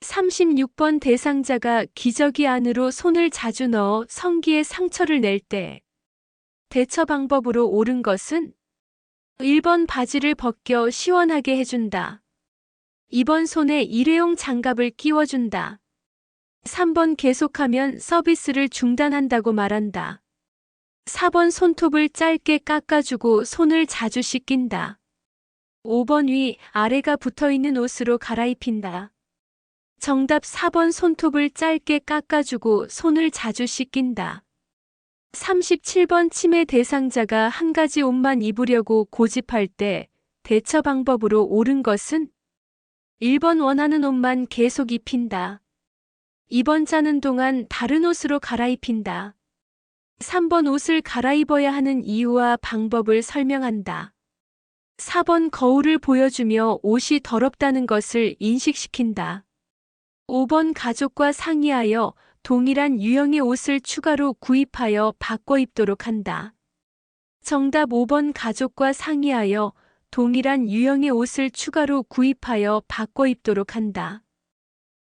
36번 대상자가 기저귀 안으로 손을 자주 넣어 성기에 상처를 낼 때 대처 방법으로 옳은 것은 1번 바지를 벗겨 시원하게 해준다. 2번 손에 일회용 장갑을 끼워준다. 3번 계속하면 서비스를 중단한다고 말한다. 4번 손톱을 짧게 깎아주고 손을 자주 씻긴다. 5번 위, 아래가 붙어 있는 옷으로 갈아입힌다. 정답 4번 손톱을 짧게 깎아주고 손을 자주 씻긴다. 37번 치매 대상자가 한 가지 옷만 입으려고 고집할 때 대처 방법으로 옳은 것은 1번 원하는 옷만 계속 입힌다. 2번 자는 동안 다른 옷으로 갈아입힌다. 3번 옷을 갈아입어야 하는 이유와 방법을 설명한다. 4번 거울을 보여주며 옷이 더럽다는 것을 인식시킨다. 5번 가족과 상의하여 동일한 유형의 옷을 추가로 구입하여 바꿔 입도록 한다. 정답 5번 가족과 상의하여 동일한 유형의 옷을 추가로 구입하여 바꿔 입도록 한다.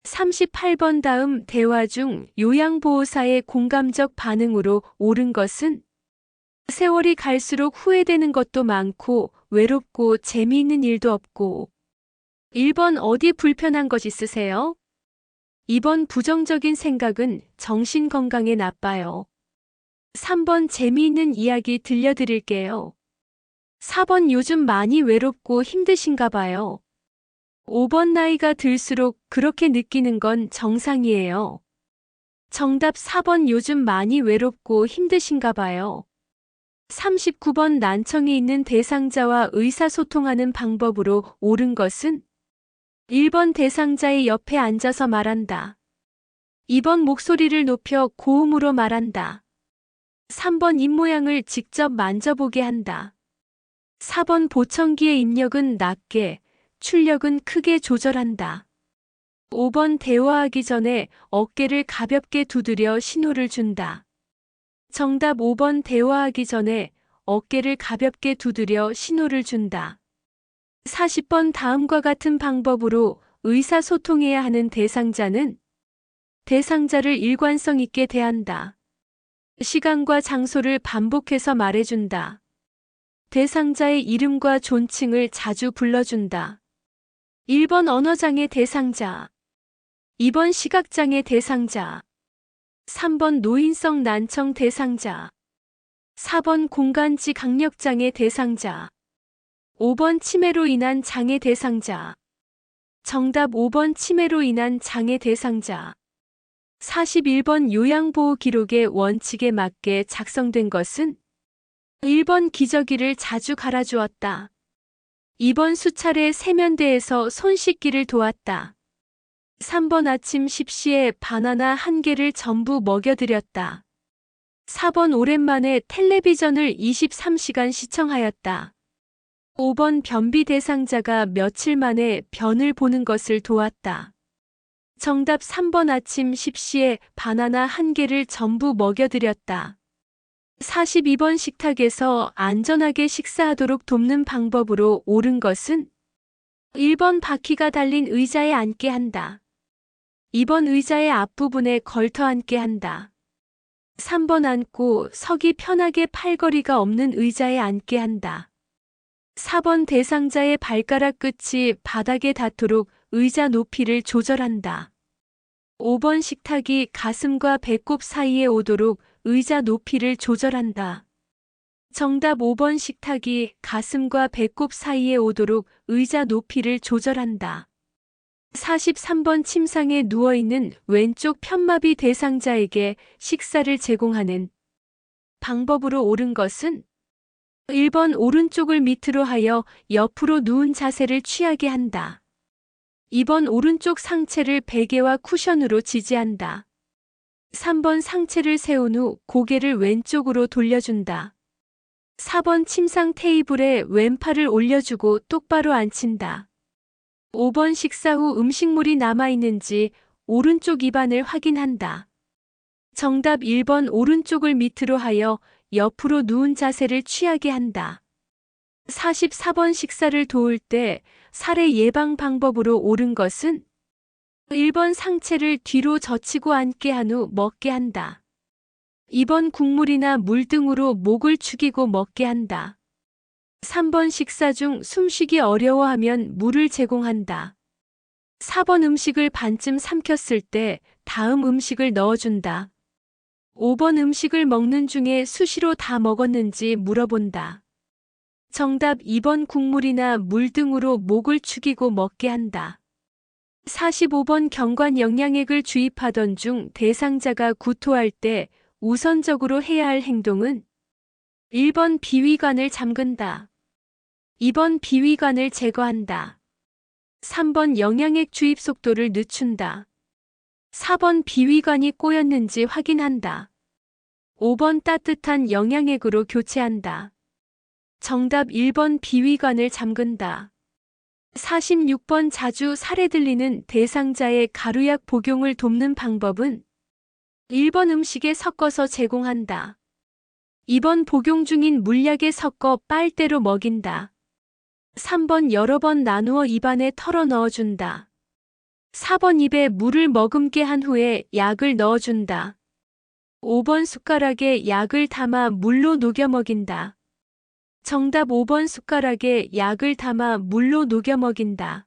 38번 다음 대화 중 요양보호사의 공감적 반응으로 옳은 것은 세월이 갈수록 후회되는 것도 많고 외롭고 재미있는 일도 없고 1번 어디 불편한 것 있으세요? 2번 부정적인 생각은 정신 건강에 나빠요. 3번 재미있는 이야기 들려드릴게요. 4번 요즘 많이 외롭고 힘드신가 봐요. 5번 나이가 들수록 그렇게 느끼는 건 정상이에요. 정답 4번 요즘 많이 외롭고 힘드신가 봐요. 39번 난청이 있는 대상자와 의사소통하는 방법으로 옳은 것은 1번 대상자의 옆에 앉아서 말한다. 2번 목소리를 높여 고음으로 말한다. 3번 입모양을 직접 만져보게 한다. 4번 보청기의 입력은 낮게, 출력은 크게 조절한다. 5번 대화하기 전에 어깨를 가볍게 두드려 신호를 준다. 정답 5번 대화하기 전에 어깨를 가볍게 두드려 신호를 준다. 40번 다음과 같은 방법으로 의사소통해야 하는 대상자는 대상자를 일관성 있게 대한다. 시간과 장소를 반복해서 말해준다. 대상자의 이름과 존칭을 자주 불러준다. 1번 언어장애 대상자, 2번 시각장애 대상자, 3번 노인성 난청 대상자, 4번 공간지 강력장애 대상자, 5번 치매로 인한 장애 대상자. 정답 5번 치매로 인한 장애 대상자. 41번 요양보호 기록의 원칙에 맞게 작성된 것은 1번 기저귀를 자주 갈아주었다. 2번 수차례 세면대에서 손 씻기를 도왔다. 3번 아침 10시에 바나나 한 개를 전부 먹여드렸다. 4번 오랜만에 텔레비전을 23시간 시청하였다. 5번 변비 대상자가 며칠 만에 변을 보는 것을 도왔다. 정답 3번 아침 10시에 바나나 한 개를 전부 먹여드렸다. 42번 식탁에서 안전하게 식사하도록 돕는 방법으로 옳은 것은 1번 바퀴가 달린 의자에 앉게 한다. 2번 의자의 앞부분에 걸터 앉게 한다. 3번 앉고 서기 편하게 팔걸이가 없는 의자에 앉게 한다. 4번 대상자의 발가락 끝이 바닥에 닿도록 의자 높이를 조절한다. 5번 식탁이 가슴과 배꼽 사이에 오도록 의자 높이를 조절한다. 정답 5번 식탁이 가슴과 배꼽 사이에 오도록 의자 높이를 조절한다. 43번 침상에 누워있는 왼쪽 편마비 대상자에게 식사를 제공하는 방법으로 옳은 것은 1번 오른쪽을 밑으로 하여 옆으로 누운 자세를 취하게 한다. 2번 오른쪽 상체를 베개와 쿠션으로 지지한다. 3번 상체를 세운 후 고개를 왼쪽으로 돌려준다. 4번 침상 테이블에 왼팔을 올려주고 똑바로 앉힌다. 5번 식사 후 음식물이 남아있는지 오른쪽 입안을 확인한다. 정답 1번 오른쪽을 밑으로 하여 옆으로 누운 자세를 취하게 한다. 44번 식사를 도울 때 살해 예방 방법으로 옳은 것은 1번 상체를 뒤로 젖히고 앉게 한 후 먹게 한다. 2번 국물이나 물 등으로 목을 축이고 먹게 한다. 3번 식사 중 숨쉬기 어려워하면 물을 제공한다. 4번 음식을 반쯤 삼켰을 때 다음 음식을 넣어준다. 5번 음식을 먹는 중에 수시로 다 먹었는지 물어본다. 정답 2번 국물이나 물 등으로 목을 축이고 먹게 한다. 45번 경관 영양액을 주입하던 중 대상자가 구토할 때 우선적으로 해야 할 행동은 1번 비위관을 잠근다. 2번 비위관을 제거한다. 3번 영양액 주입 속도를 늦춘다. 4번 비위관이 꼬였는지 확인한다. 5번 따뜻한 영양액으로 교체한다. 정답 1번 비위관을 잠근다. 46번 자주 살해 들리는 대상자의 가루약 복용을 돕는 방법은 1번 음식에 섞어서 제공한다. 2번 복용 중인 물약에 섞어 빨대로 먹인다. 3번 여러 번 나누어 입안에 털어 넣어준다. 4번 입에 물을 머금게 한 후에 약을 넣어준다. 5번 숟가락에 약을 담아 물로 녹여 먹인다. 정답 5번 숟가락에 약을 담아 물로 녹여 먹인다.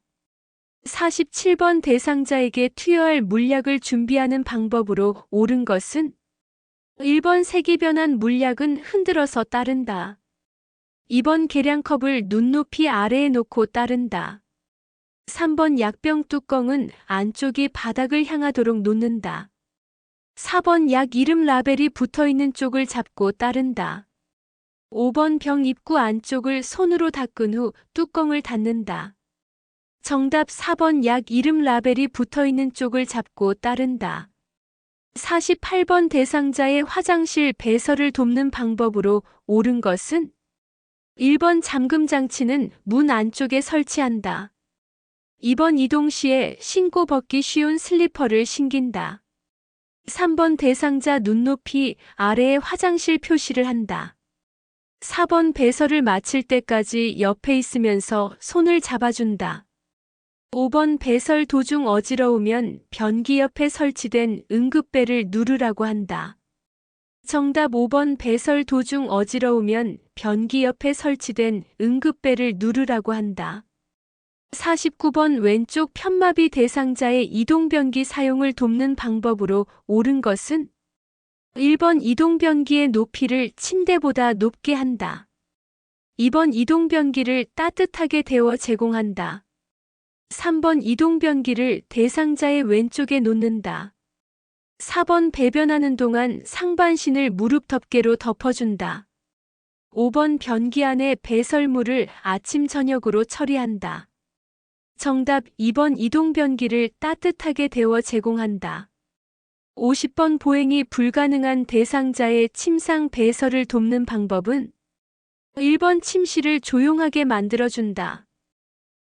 47번 대상자에게 투여할 물약을 준비하는 방법으로 옳은 것은 1번 색이 변한 물약은 흔들어서 따른다. 2번 계량컵을 눈높이 아래에 놓고 따른다. 3번 약병 뚜껑은 안쪽이 바닥을 향하도록 놓는다. 4번 약 이름 라벨이 붙어 있는 쪽을 잡고 따른다. 5번 병 입구 안쪽을 손으로 닦은 후 뚜껑을 닫는다. 정답 4번 약 이름 라벨이 붙어 있는 쪽을 잡고 따른다. 48번 대상자의 화장실 배설을 돕는 방법으로 옳은 것은 1번 잠금 장치는 문 안쪽에 설치한다. 2번 이동 시에 신고 벗기 쉬운 슬리퍼를 신긴다. 3번 대상자 눈높이 아래에 화장실 표시를 한다. 4번 배설을 마칠 때까지 옆에 있으면서 손을 잡아준다. 5번 배설 도중 어지러우면 변기 옆에 설치된 응급벨을 누르라고 한다. 정답 5번 배설 도중 어지러우면 변기 옆에 설치된 응급벨을 누르라고 한다. 49번 왼쪽 편마비 대상자의 이동변기 사용을 돕는 방법으로 옳은 것은 1번 이동변기의 높이를 침대보다 높게 한다. 2번 이동변기를 따뜻하게 데워 제공한다. 3번 이동변기를 대상자의 왼쪽에 놓는다. 4번 배변하는 동안 상반신을 무릎 덮개로 덮어준다. 5번 변기 안에 배설물을 아침 저녁으로 처리한다. 정답 2번 이동 변기를 따뜻하게 데워 제공한다. 50번 보행이 불가능한 대상자의 침상 배설을 돕는 방법은 1번 침실을 조용하게 만들어준다.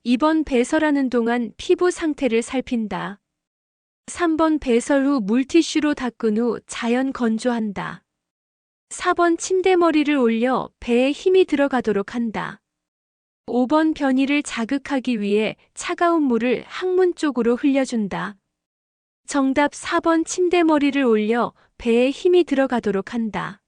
2번 배설하는 동안 피부 상태를 살핀다. 3번 배설 후 물티슈로 닦은 후 자연 건조한다. 4번 침대머리를 올려 배에 힘이 들어가도록 한다. 5번 변이를 자극하기 위해 차가운 물을 항문 쪽으로 흘려준다. 정답 4번 침대머리를 올려 배에 힘이 들어가도록 한다.